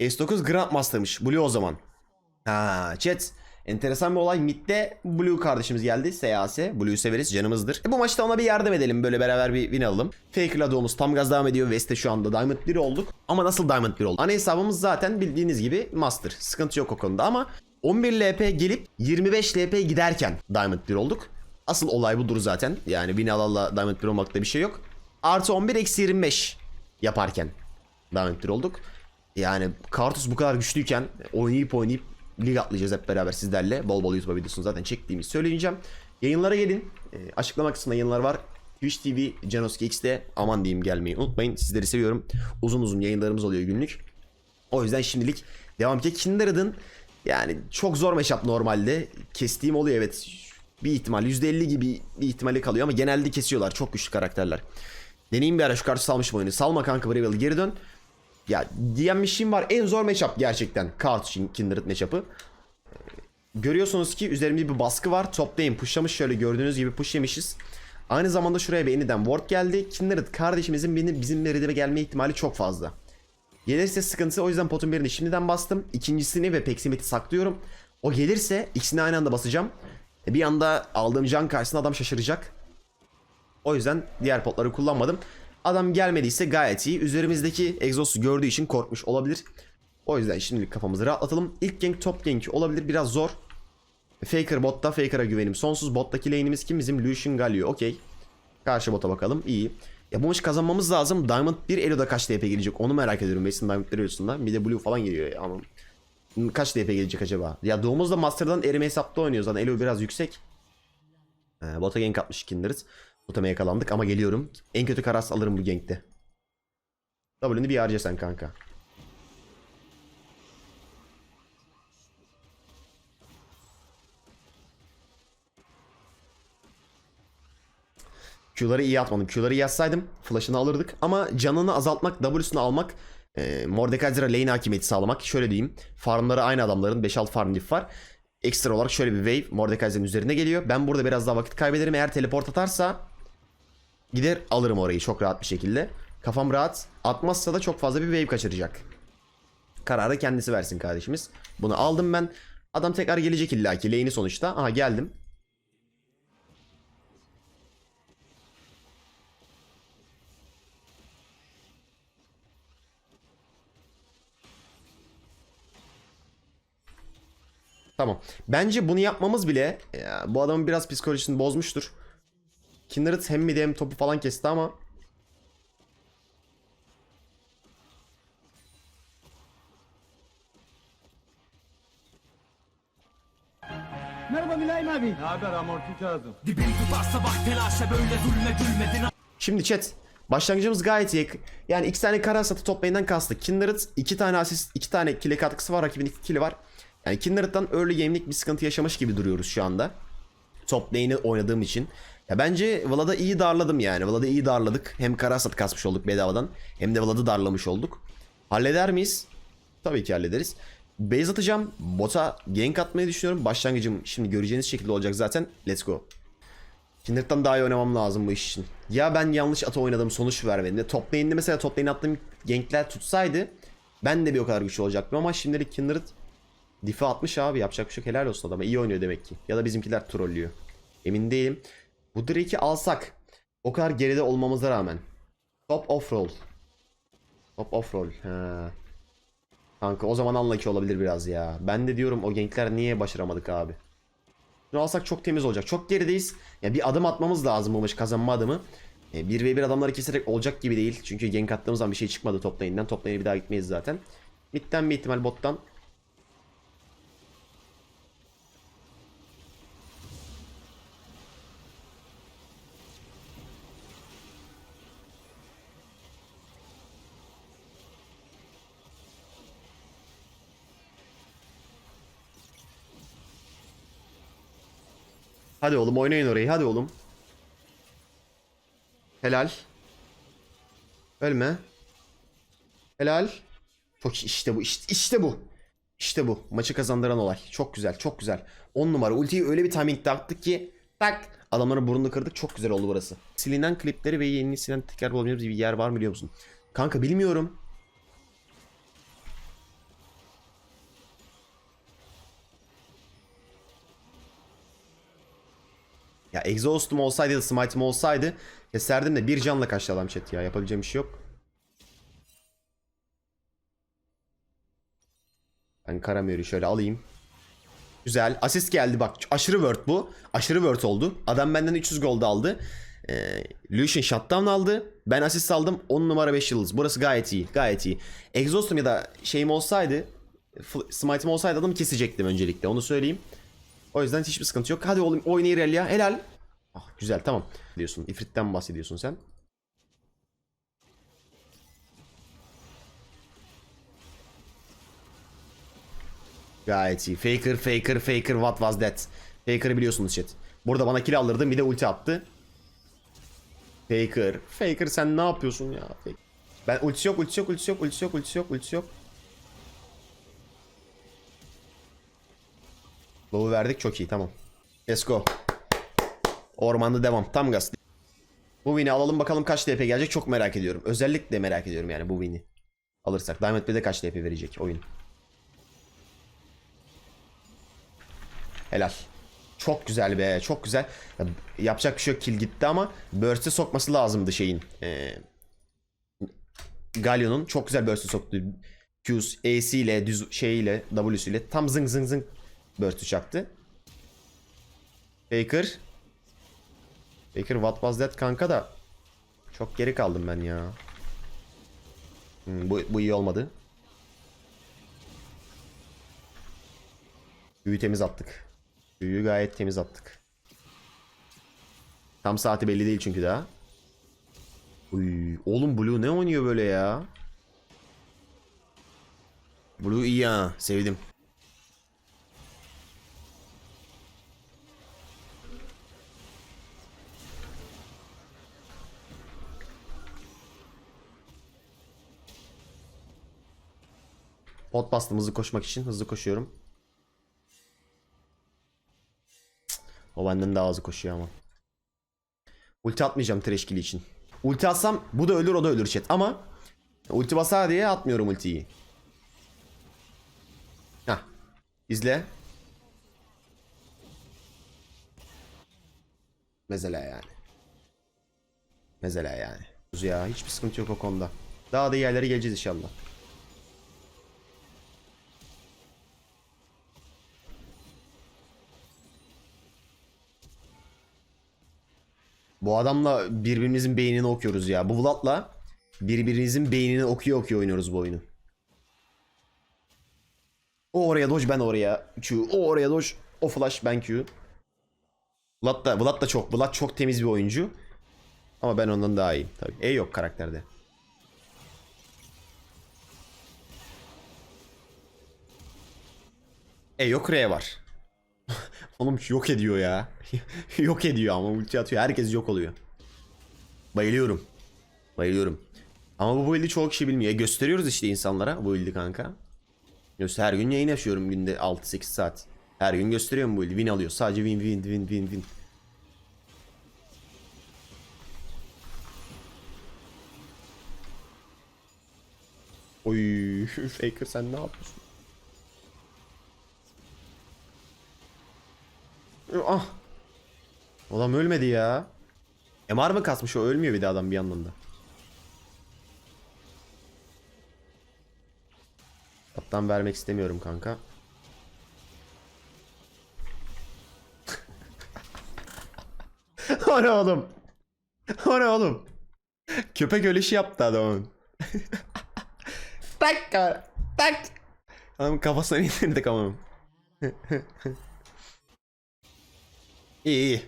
S9 Grandmaster'mış. Blue o zaman. Ha chat. Enteresan bir olay. Mid'de Blue kardeşimiz geldi. SAS. Blue'yu severiz. Canımızdır. E, bu maçta ona bir yardım edelim. Böyle beraber bir win alalım. Faker'la doğumuz tam gaz devam ediyor. West'te şu anda Diamond 1 olduk. Ama nasıl Diamond 1 olduk? Ana hesabımız zaten bildiğiniz gibi Master. Sıkıntı yok o konuda ama 11 LP gelip 25 LP giderken Diamond 1 olduk. Asıl olay budur zaten. Yani win alalla Diamond 1 olmakta bir şey yok. Artı 11 eksi 25 yaparken Diamond 1 olduk. Yani Kartus bu kadar güçlüyken oynayıp oynayıp lig atlayacağız hep beraber sizlerle. Bol bol YouTube videosunu zaten çektiğimi söyleyeceğim. Yayınlara gelin. E, açıklama kısmında yayınlar var. Twitch TV, Janoski X'de aman diyeyim gelmeyi unutmayın. Sizleri seviyorum. Uzun uzun yayınlarımız oluyor günlük. O yüzden şimdilik devam ki Kindred'ın yani çok zor matchup normalde. Kestiğim oluyor evet. Bir ihtimal %50 gibi bir ihtimali kalıyor ama genelde kesiyorlar. Çok güçlü karakterler. Deneyim bir ara şu kartı salmış oyunu. Salma kanka Bravel geri dön. Ya DM Machine var en zor matchup gerçekten. Kart Kindred matchup'ı. Görüyorsunuz ki üzerimde bir baskı var. Toplayın pushlamış şöyle gördüğünüz gibi push yemişiz. Aynı zamanda şuraya bir yeniden ward geldi. Kindred kardeşimizin benim bizim redime gelme ihtimali çok fazla. Gelirse sıkıntı o yüzden potun birini şimdiden bastım. İkincisini ve Peximeti saklıyorum. O gelirse ikisini aynı anda basacağım. E, Bir anda aldığım can karşısında adam şaşıracak. O yüzden diğer potları kullanmadım. Adam gelmediyse gayet iyi. Üzerimizdeki egzosu gördüğü için korkmuş olabilir. O yüzden şimdilik kafamızı rahatlatalım. İlk gank top gank olabilir biraz zor. Faker botta Faker'a güvenim sonsuz. Bottaki lane'imiz kim? Bizim Lucian Galio. Okey. Karşı bota bakalım. İyi. Ya bu maçı kazanmamız lazım. Diamond 1 Elo'da kaç DP gelecek? Onu merak ediyorum. Mason Diamond 1 Elo'sunda. Bir de Blue falan geliyor. Ama kaç DP gelecek acaba? Ya Doğumuz da Master'dan erime hesapta oynuyor zaten. Elo biraz yüksek. Ee, bota gank atmış Kindred. Botama yakalandık ama geliyorum. En kötü karas alırım bu gankte. W'ni bir harca sen kanka. Q'ları iyi atmadım. Q'ları iyi atsaydım flash'ını alırdık. Ama canını azaltmak, W'sunu almak, e, Mordekaiser'a lane hakimiyeti sağlamak. Şöyle diyeyim. Farmları aynı adamların. 5-6 farm diff var. Ekstra olarak şöyle bir wave Mordekaiser'ın üzerine geliyor. Ben burada biraz daha vakit kaybederim. Eğer teleport atarsa gider alırım orayı çok rahat bir şekilde. Kafam rahat. Atmazsa da çok fazla bir wave kaçıracak. Kararı kendisi versin kardeşimiz. Bunu aldım ben. Adam tekrar gelecek illaki. Lane'i sonuçta. Aha geldim. Tamam. Bence bunu yapmamız bile ya, bu adamın biraz psikolojisini bozmuştur. Kindred hem midi hem topu falan kesti ama Merhaba Mülayim abi. Ne haber amorti kağıdım? Dibin tutarsa bak telaşa böyle zulme gülmedin Şimdi chat başlangıcımız gayet iyi. Yani iki tane kara satı toplayından kastık. Kindred iki tane asist, iki tane kile katkısı var. Rakibin iki kili var. Yani Kindred'dan early game'lik bir sıkıntı yaşamış gibi duruyoruz şu anda. Top lane'i oynadığım için. Ya bence Vlad'a iyi darladım yani. Vlad'ı iyi darladık. Hem kara satı kasmış olduk bedavadan. Hem de Vlad'ı darlamış olduk. Halleder miyiz? Tabii ki hallederiz. Base atacağım. Bota gank atmayı düşünüyorum. Başlangıcım şimdi göreceğiniz şekilde olacak zaten. Let's go. Kindred'den daha iyi oynamam lazım bu iş için. Ya ben yanlış ata oynadım sonuç vermedi. Top lane'de mesela top lane attığım gankler tutsaydı ben de bir o kadar güçlü olacaktım ama şimdilik Kindred Diff'i atmış abi yapacak bir şey helal olsun adama iyi oynuyor demek ki. Ya da bizimkiler trollüyor. Emin değilim. Bu Drake'i alsak o kadar geride olmamıza rağmen. Top off roll. Top off roll. Ha. Kanka o zaman unlucky olabilir biraz ya. Ben de diyorum o gankler niye başaramadık abi. Bunu alsak çok temiz olacak. Çok gerideyiz. Ya bir adım atmamız lazım bu maçı kazanma adımı. E, 1v1 adamları keserek olacak gibi değil. Çünkü gank attığımız zaman bir şey çıkmadı top lane'den. Top lane'e bir daha gitmeyiz zaten. Mid'den bir ihtimal bottan. Hadi oğlum oynayın orayı. Hadi oğlum. Helal. Ölme. Helal. Çok işte bu. işte, işte bu. İşte bu. Maçı kazandıran olay. Çok güzel. Çok güzel. 10 numara. Ultiyi öyle bir timing taktık ki tak adamların burnunu kırdık. Çok güzel oldu burası. Silinen klipleri ve yeni silinen tekrar bulabileceğimiz bir yer var mı biliyor musun? Kanka bilmiyorum. Ya exhaust'um olsaydı ya da smite'ım olsaydı keserdim de bir canla kaçtı adam chat ya. Yapabileceğim bir şey yok. Ben Karamir'i şöyle alayım. Güzel. Asist geldi bak. Aşırı word bu. Aşırı word oldu. Adam benden 300 gold aldı. Ee, Lucian shutdown aldı. Ben asist aldım. 10 numara 5 yıldız. Burası gayet iyi. Gayet iyi. Exhaust'um ya da şeyim olsaydı smite'im olsaydı adamı kesecektim öncelikle. Onu söyleyeyim. O yüzden hiçbir sıkıntı yok. Hadi oğlum oyna İrelia. Helal. Ah, güzel tamam. Diyorsun. İfrit'ten bahsediyorsun sen. Gayet iyi. Faker, Faker, Faker, what was that? Faker'ı biliyorsunuz chat. Burada bana kill aldırdı bir de ulti attı. Faker, Faker sen ne yapıyorsun ya? Faker. Ben ultisi yok, ultisi yok, ultisi yok, ultisi yok, ultisi yok, ultisi yok. Low'u verdik çok iyi tamam. Let's go. Ormanda devam. Tam gaz. Bu win'i alalım bakalım kaç DP gelecek çok merak ediyorum. Özellikle merak ediyorum yani bu win'i. Alırsak. Diamond B'de kaç DP verecek oyun. Helal. Çok güzel be. Çok güzel. Ya, yapacak bir şey yok. Kill gitti ama burst'e sokması lazımdı şeyin. Ee, Galio'nun çok güzel burst'e soktu. Q's, E'si ile düz şeyiyle W'su ile tam zıng zıng zıng burst'ü çaktı. Baker. Baker what was that kanka da çok geri kaldım ben ya. Hmm, bu, bu iyi olmadı. Büyü temiz attık. Büyüyü gayet temiz attık. Tam saati belli değil çünkü daha. Uy, oğlum Blue ne oynuyor böyle ya? Blue iyi ha. Sevdim. Pot bastım hızlı koşmak için. Hızlı koşuyorum. O benden daha hızlı koşuyor ama. Ulti atmayacağım Treşkili için. Ulti atsam bu da ölür o da ölür chat ama ulti basar diye atmıyorum ultiyi. Hah. İzle. Mesela yani. Mesela yani. Ya hiçbir sıkıntı yok o konuda. Daha da iyi yerlere geleceğiz inşallah. Bu adamla birbirimizin beynini okuyoruz ya. Bu Vlad'la birbirimizin beynini okuyor okuyor oynuyoruz bu oyunu. O oraya doj ben oraya Q. O oraya doj. O flash ben Q. Vlad da, Vlad da çok. Vlad çok temiz bir oyuncu. Ama ben ondan daha iyiyim tabii. E yok karakterde. E yok R var. Oğlum yok ediyor ya. yok ediyor ama ulti atıyor. Herkes yok oluyor. Bayılıyorum. Bayılıyorum. Ama bu build'i çoğu kişi bilmiyor. E, Gösteriyoruz işte insanlara bu build'i kanka. Göster her gün yayın açıyorum günde 6-8 saat. Her gün gösteriyorum bu build'i. Win alıyor. Sadece win win win win win. Oy Faker sen ne yapıyorsun? Ah. Adam ölmedi ya. MR mı kasmış o ölmüyor bir de adam bir yandan da. Kaptan vermek istemiyorum kanka. o ne oğlum? O ne oğlum? Köpek ölüşü yaptı adamın. tak tak. Adam kafasına indirdik ama. İyi iyi.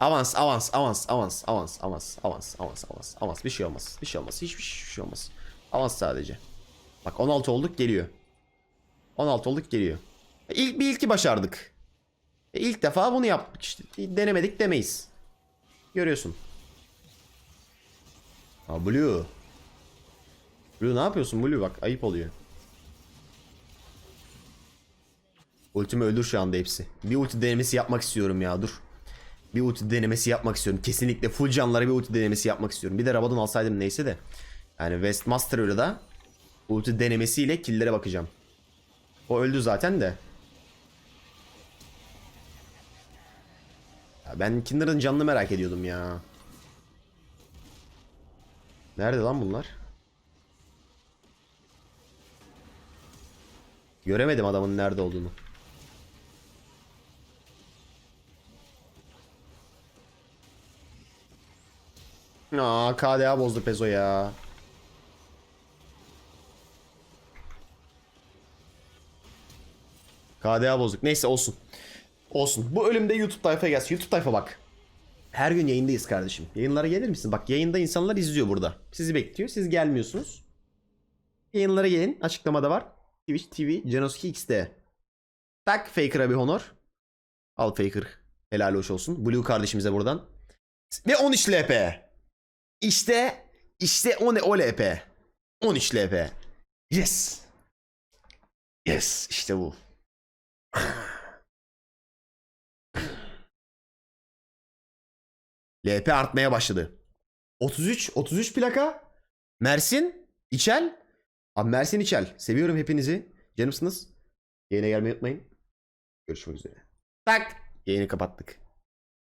Avans, avans, avans, avans, avans, avans, avans, avans, avans, avans. Bir şey olmaz. Bir şey olmaz. Hiçbir şey olmaz. Avans sadece. Bak 16 olduk geliyor. 16 olduk geliyor. E, İlk bir ilki başardık. E, ilk defa bunu yaptık işte. Denemedik demeyiz. Görüyorsun. Ha Blue. Blue ne yapıyorsun Blue bak ayıp oluyor. Ultimi öldür şu anda hepsi. Bir ulti denemesi yapmak istiyorum ya dur. Bir ulti denemesi yapmak istiyorum. Kesinlikle full canlara bir ulti denemesi yapmak istiyorum. Bir de Rabadon alsaydım neyse de. Yani Westmaster öyle da ulti denemesiyle killere bakacağım. O öldü zaten de. Ya ben Kinder'ın canını merak ediyordum ya. Nerede lan bunlar? Göremedim adamın nerede olduğunu. Aa KDA bozdu Pezo ya. KDA bozduk. Neyse olsun. Olsun. Bu ölümde YouTube tayfa gelsin. YouTube tayfa bak. Her gün yayındayız kardeşim. Yayınlara gelir misin? Bak yayında insanlar izliyor burada. Sizi bekliyor. Siz gelmiyorsunuz. Yayınlara gelin. Açıklamada var. Twitch TV Janoski X'de. Tak Faker'a bir honor. Al Faker. Helal hoş olsun. Blue kardeşimize buradan. Ve 13 LP. İşte işte o ne o LP. 13 LP. Yes. Yes işte bu. LP artmaya başladı. 33 33 plaka. Mersin İçel. Abi Mersin İçel. Seviyorum hepinizi. Canımsınız. Yayına gelmeyi unutmayın. Görüşmek üzere. Tak. Yayını kapattık.